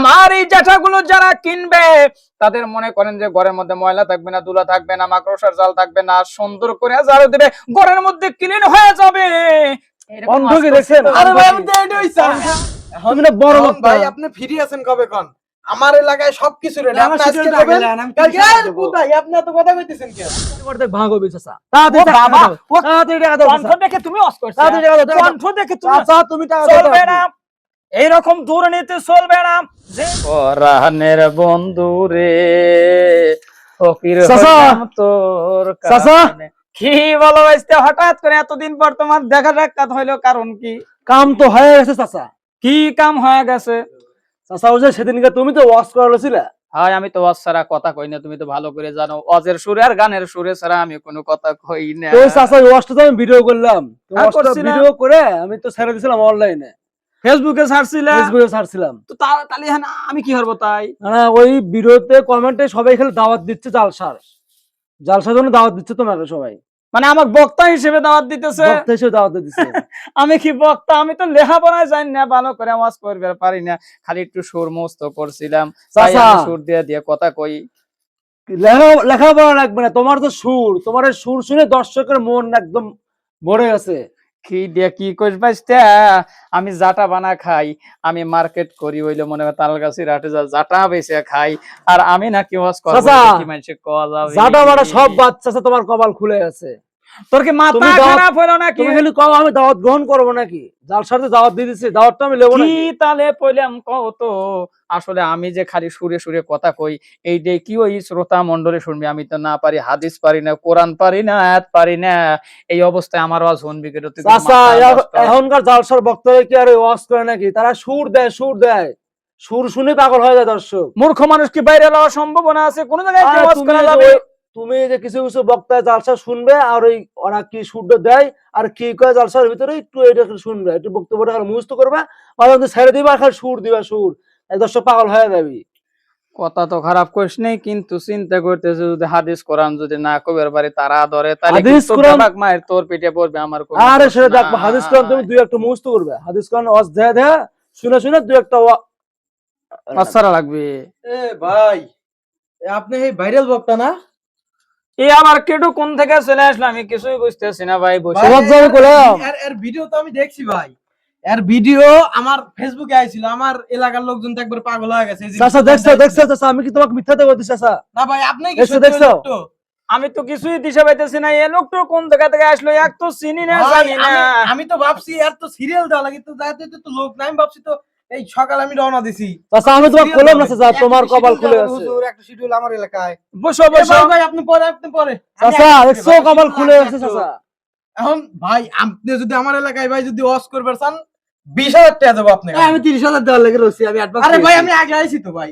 আমার এই জ্যাঠাগুলো যারা কিনবে তাদের মনে করেন যে ঘরের মধ্যে ময়লা থাকবে না দুলা থাকবে না মাকড়সার জাল থাকবে না সুন্দর করে ঝাড়ু দেবে ঘরের মধ্যে ক্লিন হয়ে যাবে। অন্ধ কি দেখছেন? আরে ভাই আমি তো এটাই চাই। তুমি না বড় এখন ভাই আপনি ফ্রি আছেন কবে কোন? আমার এলাকায় সবকিছু রেডি আপনি আজকে যাবেন? কালকে কিসে আর দেবো? কোথায় আপনি এত কথা কইতেছেন কেন? করতে ভাগো বিছাসা তাড়াতাড়ি টাকা দাও তাড়াতাড়ি টাকা দাও কণ্ঠ দেখে তুমি অস করছ। তাড়াতাড়ি টাকা দাও। কণ্ঠ দেখে তুমি চাচা তুমি টাকা দাও চলবে না। এইরকম দুর্নীতি চলবে না। যে বন্ধু রে ফকির তোর কি বলো হঠাৎ করে এতদিন পর তোমার দেখা সাক্ষাৎ হইল কারণ কি? কাম তো হয়ে গেছে চাচা কি কাম হয়ে গেছে? চাচা ওই যে সেদিনকে তুমি তো ওয়াশ করালেছিলে হাই আমি তো ওয়াজ ছাড়া কথা কই না তুমি তো ভালো করে জানো। অজের সুরে আর গানের সুরে ছাড়া আমি কোনো কথা কই না। তো ওই চাচা ওয়াশটা তো আমি ভিডিও করলাম। ভিডিও করে আমি তো ছেড়ে দিয়েছিলাম অনলাইনে ফেসবুকে ছাড়ছিলে ফেসবুকে ছাড়ছিলাম। তো তাহলে হ্যাঁ আমি কি করব তাই? না ওই ভিডিওতে কমেন্টে সবাই খালি দাওয়াত দিচ্ছে জালসার। জালসার জন্য দাওয়াত দিচ্ছে তোমাকে সবাই। মানে আমার বক্তা হিসেবে দাওয়াত দিতেছে। বক্তা হিসেবে দাওয়াত দিচ্ছে আমি কি বক্তা? আমি তো লেখাপড়ায় জানি না ভালো করে আওয়াজ করবে পারি না। খালি একটু সুর মস্ত করছিলাম। সুর দিয়ে দিয়ে কথা কই। লেখা লেখাপড়া লাগবে না তোমার তো সুর। তোমার সুর শুনে দর্শকের মন একদম ভরে গেছে। কি দিয়া কি কইস বাইসটা আমি জাটা বানা খাই। আমি মার্কেট করি হইল মনে হয় তাল তালগাছি রাটে যা জাটা বেচে খাই। আর আমি নাকি ওয়াজ করব চাচা, কি মানুষে কল জাটা সব বাচ্চা আছে, তোমার কপাল খুলে গেছে তোর কি মাথা খারাপ হলো নাকি? তুমি খালি কও আমি দাওয়াত গ্রহণ করব নাকি? জালসার দাওয়াত দিয়ে দাওয়াতটা আমি লেবো কি তালে পইলাম কও তো আসলে আমি যে খালি সুরে সুরে কথা কই এই যে কি ওই শ্রোতা মন্ডলে শুনবি? আমি তো না পারি হাদিস পারি না কোরআন পারি না আয়াত পারি না। এই অবস্থায় আমার চাচা মাথা এখ- নষ্ট? এখনকার জালসার বক্তব্য কি আর ওয়াজ করে নাকি? তারা সুর দেয় সুর দেয়। সুর শুনে পাগল হয়ে যায় দর্শক। মূর্খ মানুষ কি বাইরে যাওয়ার সম্ভাবনা আছে? কোন জায়গায় ওয়াজ করা যাবে? তুমি যে কিছু কিছু বক্তায় জালসা শুনবে আর ওই ওরা কি সুর দেয় আর কি কয় জালসার ভিতরে একটু এটা শুনবে একটু বক্তব্যটা খালি মুখস্থ করবে আর ওদের ছেড়ে দিবে আর খালি সুর দিবে সুর। দর্শক পাগল হয়ে যাবি। কথা তো খারাপ করিস নেই কিন্তু চিন্তা করতেছে যদি হাদিস কোরআন যদি না কবের বাড়ি তারা ধরে তাহলে হাদিস কোরআন- মায়ের তোর পেটে পড়বে আমার কোনো আরে সেটা দেখব হাদিস কোরআন তুমি দুই একটা মুখস্থ করবে। হাদিস কোরআন ওয়াজ দেয়া দেয়া শুনে শুনে দুই একটা বাচ্চারা লাগবে। এ ভাই আপনি এই ভাইরাল বক্তা না? এ আবার কেটু কোন থেকে চলে আসলো? আমি কিছুই বুঝতেছি না ভাই বসে। সবার যাবে করলাম। এর এর ভিডিও তো আমি দেখছি ভাই। এর ভিডিও আমার ফেসবুকে আইছিল আমার এলাকার লোকজন তো একবার পাগল হয়ে গেছে। এই চাচা দেখছ দেখছ চাচা আমি কি তোমাকে মিথ্যাতে বলছি চাচা? না ভাই আপনি কি দেখছ? আমি তো কিছুই দিশা পাইতেছি না। এ লোকটা কোন জায়গা থেকে আসলো? এক তো চিনি না জানি না। আমি- তো ভাবছি এর তো সিরিয়াল দেওয়া লাগে তো যাতে তো লোক নাই আমি ভাবছি তো এই সকালে আমি রওনা দিছি। চাচা আমি তোমার বললাম না চাচা তোমার কপাল খুলে আছে। হুজুর, একটা শিডিউল আমার এলাকায়। বসো বসো। ভাই, আপনি পরে আপনি পরে। আচ্ছা চাচা একটু কপাল খুলে আছে চাচা। এখন ভাই আপনি যদি আমার এলাকায় ভাই যদি ওয়াশ করবেন চান বিশ হাজার টাকা দেবো আপনাকে আমি তিরিশ হাজার দেওয়ার লেগে রয়েছি আমি অ্যাডভান্স আরে ভাই আমি আগে আইছি তো ভাই।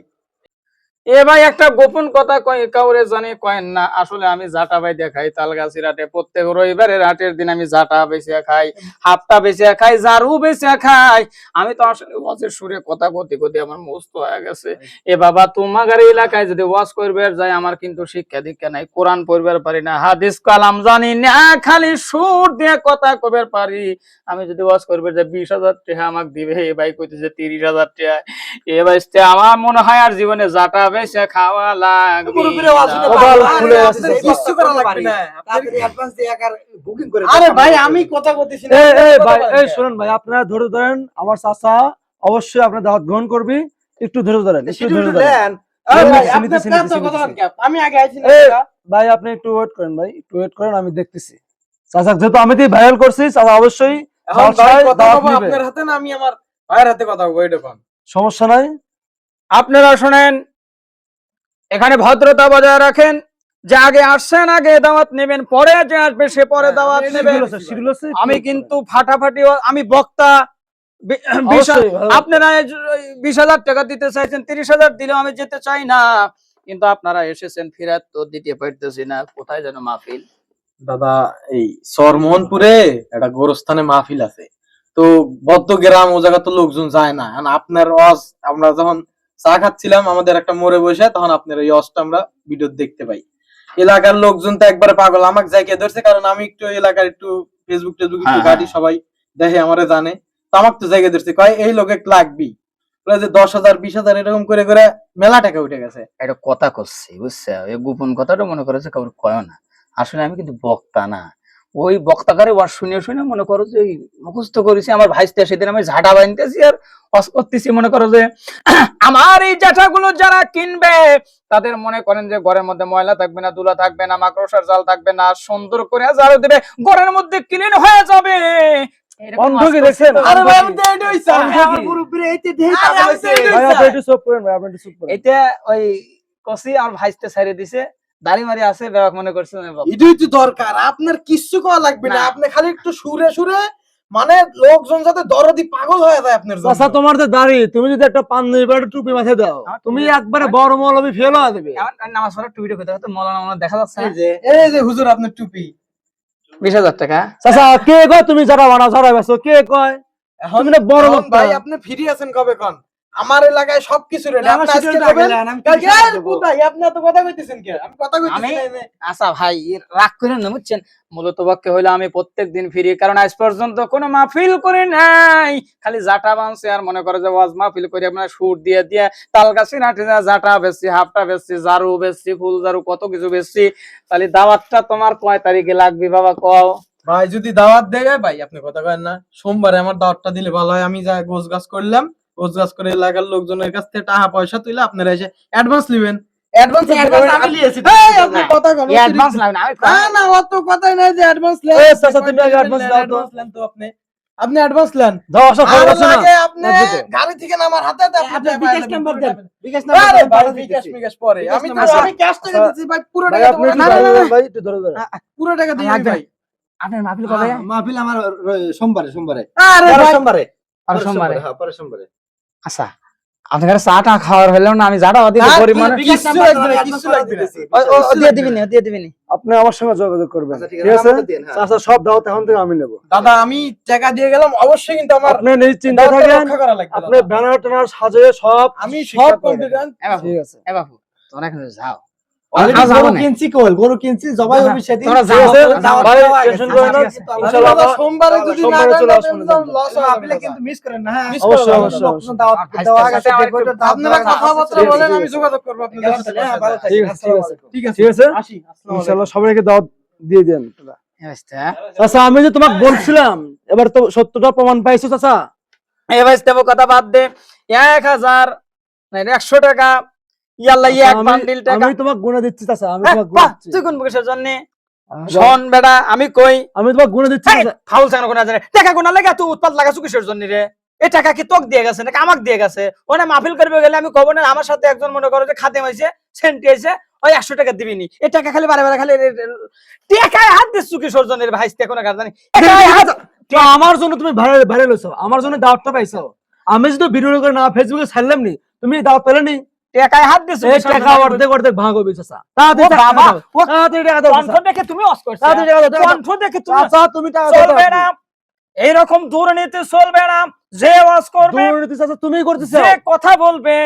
এ ভাই একটা গোপন কথা কাউরে জানি কয়েন না। আসলে আমি জাটা ভাই দেখাই তালগাছি রাটে প্রত্যেক রবিবারের হাটের দিন আমি জাটা বেচিয়া খাই, হাফটা বেচিয়া খাই জারু বেচিয়া খাই। আমি তো আসলে ওয়াজের সুরে কথা করতে করতে আমার মস্ত হয়ে গেছে। এ বাবা, তোমাদের এলাকায় যদি ওয়াজ করবে যাই আমার কিন্তু শিক্ষা দীক্ষা নাই, কোরআন পড়বার পারি না, হাদিস কালাম জানি না, খালি সুর দিয়ে কথা কবার পারি। আমি যদি ওয়াজ করবে, যে বিশ হাজার টাকা আমাকে দিবে, এ ভাই কইতেছে তিরিশ হাজার টাকা। এ বাইসতে আমার মনে হয় আর জীবনে জাটা বেসে খাওয়া লাগবে। আরে, গেছে, আপনাদের চাচা। কিচ্ছু করা লাগবে না। আপনাদের- অ্যাডভান্স দিয়ে একার বুকিং করে আরে ভাই আমি কথা বলতেছি না। এই ভাই শুনুন ভাই আপনারা ধরে ধরেন। আমার চাচা অবশ্যই আপনার দাওয়াত গ্রহণ করবি। একটু ধরে ধরেন একটু ধরে ধরেন। ভাই, আপনি একটু ওয়েট করেন ভাই একটু ওয়েট করেন আমি দেখতেছি। চাচা যেহেতু আমি তুই ভাইরাল করছি চাচা অবশ্যই। আপনার হাতে না আমি আমার ভাইয়ের হাতে কথা সমস্যা নাই। আপনারা শোনেন এখানে ভদ্রতা বজায় রাখেন। যে আগে আসছেন আগে দাওয়াত নেবেন পরে যে আসবে সে পরে হ্যাঁ, দাওয়াত আমি নেবে শিডিউল আছে, শিডিউল আছে, আমি কিন্তু ফাটাফাটি আমি বক্তা বিশ আপনারা বিশ হাজার টাকা দিতে চাইছেন তিরিশ হাজার দিলেও আমি যেতে চাই না। কিন্তু আপনারা এসেছেন ফিরাত তো দিতে পারতেছি না। কোথায় যেন মাহফিল? দাদা এই সরমোহনপুরে একটা গোরস্থানে মাহফিল আছে। তো বদ্ধ গ্রাম ও জায়গা তো লোকজন যায় না। আপনার ওয়াজ আমরা যখন চা খাচ্ছিলাম আমাদের একটা মোড়ে বসে তখন আপনার এই ওয়াজটা আমরা ভিডিও দেখতে পাই। এলাকার লোকজন তো একবারে পাগল আমাকে যাইকে ধরছে কারণ আমি একটু এলাকার একটু ফেসবুক টেসবুক একটু হ্যাঁ, ঘাটি সবাই দেখে আমারে জানে। তো আমাকে তো জায়গায় ধরছে কয় এই লোকে লাগবি। যে দশ হাজার বিশ হাজার এরকম করে করে মেলা টাকা উঠে গেছে। একটা কথা করছি বুঝছ? গোপন কথাটা মনে করেছে কাউর কয় না। আসলে আমি কিন্তু বক্তা না। ওই বক্তাকারে ওয়াজ শুনে শুনে মনে করো যে মুখস্থ করেছি আমার ভাইস্তে সেদিন আমি ঝাঁটা বানতেছি আর ওয়াজ করতেছি। মনে করো যে আমার এই জাঠাগুলো যারা কিনবে তাদের মনে করেন যে ঘরের মধ্যে ময়লা থাকবে না দুলা থাকবে না মাকড়সার জাল থাকবে না সুন্দর করে জাল দেবে ঘরের মধ্যে ক্লিন হয়ে যাবে। দেখছেন? আরে ভাই আমি তো আমার আরে ভাই আপনি একটু চুপ করেন ভাই আপনি একটু চুপ করেন। এটা ওই কষি আমার ভাইস্তে ছাড়িয়ে দিছে। দাড়ি মারি আছে ব্যাপার মনে করছে আমি বক্তা। এটাই তো দরকার আপনার কিচ্ছু করা লাগবে না। আপনি খালি একটু সুরে সুরে মানে লোকজন যাতে দরদি পাগল হয়ে যায় আপনার। চাচা তোমার তো দাড়ি তুমি যদি একটা পাঞ্জাবি বা টুপি মাথায় দাও তুমি একবারে বড় মৌলবি ফেল হয়ে দেবে নামাজ পড়ার টুপিটা কোথায়? মৌলানা মৌলানা দেখা যাচ্ছে যে এই যে হুজুর আপনার টুপি। বিশ হাজার টাকা। চাচা কে কয়? তুমি যারা বানাও যারা বেছো কে কয়? এখন বড় ভাই আপনি ফ্রি আছেন কবে কোন? আমার এলাকায় সবকিছু রেডি আপনি আজকে শিডিউলটা যাবেন গেলেন, আমি কালকে আর কোথায়? আপনি এত কথা কইতেছেন কি আমি কথা কইতেছি আমি- না এই যে। আচ্ছা ভাই রাগ করে না বুঝছেন? মূলত বাক্য হইল আমি প্রত্যেক দিন ফিরি কারণ আজ পর্যন্ত কোনো মাহফিল করে নাই। খালি জাটা বানছে আর মনে করে যে ওয়াজ মাহফিল করে আপনার সুর দিয়ে দিয়ে তাল গাছি নাঠি যা জাটা বেচছি হাফটা বেচছি জারু বেচছি ফুল জারু কত কিছু বেচছি। তাহলে দাওয়াতটা তোমার কয় তারিখে লাগবে বাবা কও? ভাই যদি দাওয়াত দেয় ভাই আপনি কথা কয়েন না। সোমবারে আমার দাওয়াতটা দিলে ভালো হয় আমি যা গোছ গাছ করলাম গাছ করে এলাকার লোকজনের কাছ থেকে টাকা পয়সা তুলে আপনারা এসে অ্যাডভান্স নেবেন। অ্যাডভান্স Advance আমি লিয়েছি। আপনি কথা অ্যাডভান্স লাগবে না না না অত কথাই নাই যে অ্যাডভান্স লেন এই চাচা, তুমি আগে দাও তো। লেন তো আপনি। আপনি অ্যাডভান্স লেন যাও আসো খবর আছে না। আপনি গাড়ি থেকে নামার হাতে হাতে আপনি বিকাশ নাম্বার পুরো দেন। টাকা। বিকাশ নাম্বার ভাই, ভালো বিকাশ পরে। আমি তো আমি ক্যাশ টাকা। ভাই পুরো টাকা আপনি তোমার একটু না, না, দাঁড়িয়ে না, যান ভাই একটু ধরে ধরে। পুরো টাকা দিই ভাই। আপনার মাহফিল কবে হ্যাঁ, মাহফিল আমার র- সোমবারে সোমবারে। আরে সোমবারে। আর সোমবারে। হ্যাঁ পরের সোমবারে। আচ্ছা আপনার চা টা খাওয়ার হলেও না আমি জাটা অধিক পরিমাণে কিছু লাগবে না, কিছু লাগবে না। ও- দিয়ে দিবিনি ও দিয়ে দিবিনি আপনি আমার সঙ্গে যোগাযোগ করবেন। আচ্ছা, ঠিক আছে, হ্যাঁ। চাচা সব দাও তখন থেকে আমি নেব। দাদা আমি টাকা দিয়ে গেলাম অবশ্যই কিন্তু আমার আপনি নিশ্চিন্তে দাওয়াতটা থাকেন রক্ষা করা লাগবে আপনি ব্যানার টানার সাজিয়ে সব আমি সব কমপ্লিট ঠিক আছে। এ বাবু তোমরা এখন যাও। গরু কিনছি জবাই হবে সেদিন। আচ্ছা, সোমবারে যদি না। লস আপনি কিন্তু মিস করেন না হ্যাঁ। অবশ্যই, অবশ্যই, আপনার কথাবার্তা বলেন আমি যোগাযোগ করব আপনাদের সাথে হ্যাঁ, ভালো থাকেন। ঠিক আছে, ঠিক আছে। আসি ইনশাআল্লাহ সবাইকে দাওয়াত দিয়ে দেন। চাচা আমি যে তোমাকে বলছিলাম এবার তো সত্যটা প্রমাণ পাইছো চাচা। এ বাস্তা, ও কথা বাদ দে। এক হাজার একশো টাকা। ইয়াল্লা আচ্ছা, এক আমি- বান্ডিল টাকা। আমি তোমাকে গুণে দিচ্ছি চাচা আমি হ্যাঁ, তোমাকে গুণে দিচ্ছি। তুই কোন বকিসের জন্য? শোন বেটা আমি কই? আমি তোমাকে গুণে দিচ্ছি ফাউল চান কোনা জানে। টাকা কোনা লাগা তুই উৎপাত লাগাছু কিসের জন্য রে। এই টাকা কি তোক দিয়ে গেছে নাকি আমাক দিয়ে গেছে? ওনে মাহফিল করবে গেলে আমি কব না আমার সাথে একজন মনে করো যে খাতে মাইছে সেন্টি আইছে ওই একশো টাকা দিবিনি এই টাকা খালি বারে বারে খালি টাকায় হাত দিচ্ছু কিশোর জনের ভাইস্তে কোনো কাজ জানি আমার জন্য তুমি ভাইরাল ভাইরাল হইছো আমার জন্য দাওয়াতটা পাইছো। আমি যদি ভিডিও করে না ফেসবুকে ছাড়লাম নি তুমি দাওয়াত পেলে নি? টাকায় হাত দিচ্ছু টাকা অর্ধেক অর্ধেক ভাগ হবে চাচা। তাড়াতাড়ি বাবা, তাড়াতাড়ি টাকা দাও কণ্ঠ দেখে তুমি অস করছ তাড়াতাড়ি টাকা দাও, কণ্ঠ দেখে তুমি চাচা তুমি টাকা দাও চলবে না। এইরকম দুর্নীতি চলবে না। যে ওয়াজ করবে দুর্নীতি চাচা তুমি করতেছো। যে কথা বলবে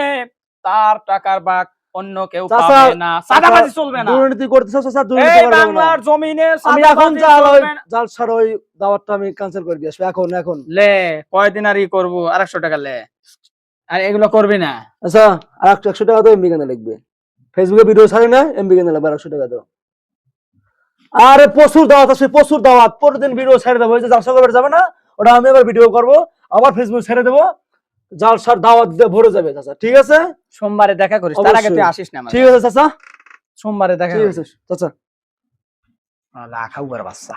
তার টাকার বাক অন্য কেউ পাবে না। সাদাবাজি চলবে না। দুর্নীতি করতেছো চাচা দুর্নীতি করবে না। বাংলার জমিনে আমি এখন জাল ওই জালসার ওই দাওয়াতটা আমি ক্যান্সেল করে দিয়ে আসব। এখন এখন। লে কয়দিন আর ই করব? আরেকশো টাকা লে। আর এগুলো করবি না। আচ্ছা আর একশো টাকা তো এমবি কেন লিখবে। ফেসবুকে ভিডিও ছাড়ি না এমবি কেন লাগবে একশো টাকা দাও। আরে প্রচুর দাওয়াত আছে প্রচুর দাওয়াত। প্রতিদিন ভিডিও ছেড়ে দেবো যে জালসা করে যাবে না ওটা আমি আবার ভিডিও করব আবার ফেসবুক ছেড়ে দেবো। জালসার দাওয়াত দিয়ে ভরে যাবে চাচা ঠিক আছে? সোমবারে দেখা করিস তার আগে তুই আসিস না ঠিক আছে চাচা? সোমবারে দেখা ঠিক আছে চাচা। লাখাও বাচ্চা।